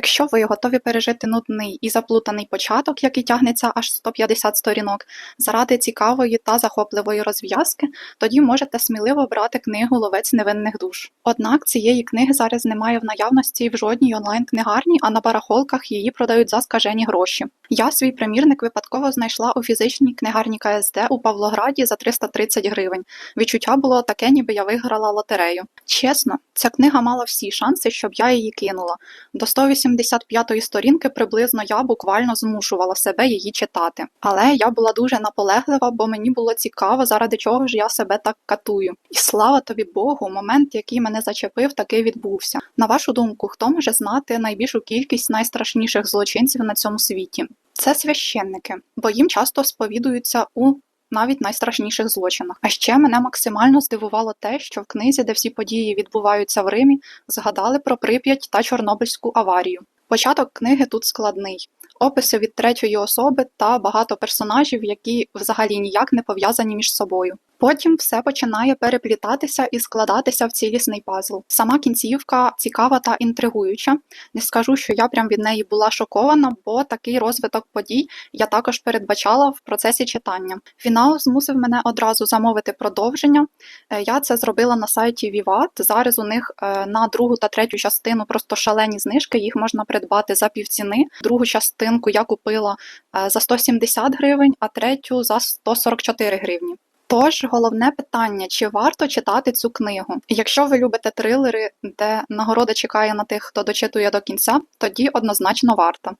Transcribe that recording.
Якщо ви готові пережити нудний і заплутаний початок, який тягнеться аж 150 сторінок, заради цікавої та захопливої розв'язки, тоді можете сміливо брати книгу Ловець невинних душ. Однак цієї книги зараз немає в наявності в жодній онлайн-книгарні, а на барахолках її продають за скажені гроші. Я свій примірник випадково знайшла у фізичній книгарні КСД у Павлограді за 330 гривень. Відчуття було таке, ніби я виграла лотерею. Чесно, ця книга мала всі шанси, щоб я її кинула. До 185-ї сторінки приблизно я буквально змушувала себе її читати. Але я була дуже наполеглива, бо мені було цікаво, заради чого ж я себе так катую. І слава тобі Богу, момент, який мене зачепив, таки відбувся. На вашу думку, хто може знати найбільшу кількість найстрашніших злочинців на цьому світі? Це священники, бо їм часто сповідуються у навіть найстрашніших злочинах. А ще мене максимально здивувало те, що в книзі, де всі події відбуваються в Римі, згадали про Прип'ять та Чорнобильську аварію. Початок книги тут складний. Описи від третьої особи та багато персонажів, які взагалі ніяк не пов'язані між собою. Потім все починає переплітатися і складатися в цілісний пазл. Сама кінцівка цікава та інтригуюча. Не скажу, що я прям від неї була шокована, бо такий розвиток подій я також передбачала в процесі читання. Фінал змусив мене одразу замовити продовження. Е, Я це зробила на сайті Vivat. Зараз у них е, на другу та третю частину просто шалені знижки. Їх можна придбати за півціни. Другу частинку я купила е, за 170 гривень, а третю за 144 гривні. Тож головне питання: чи варто читати цю книгу? Якщо ви любите трилери, де нагорода чекає на тих, хто дочитує до кінця, тоді однозначно варто.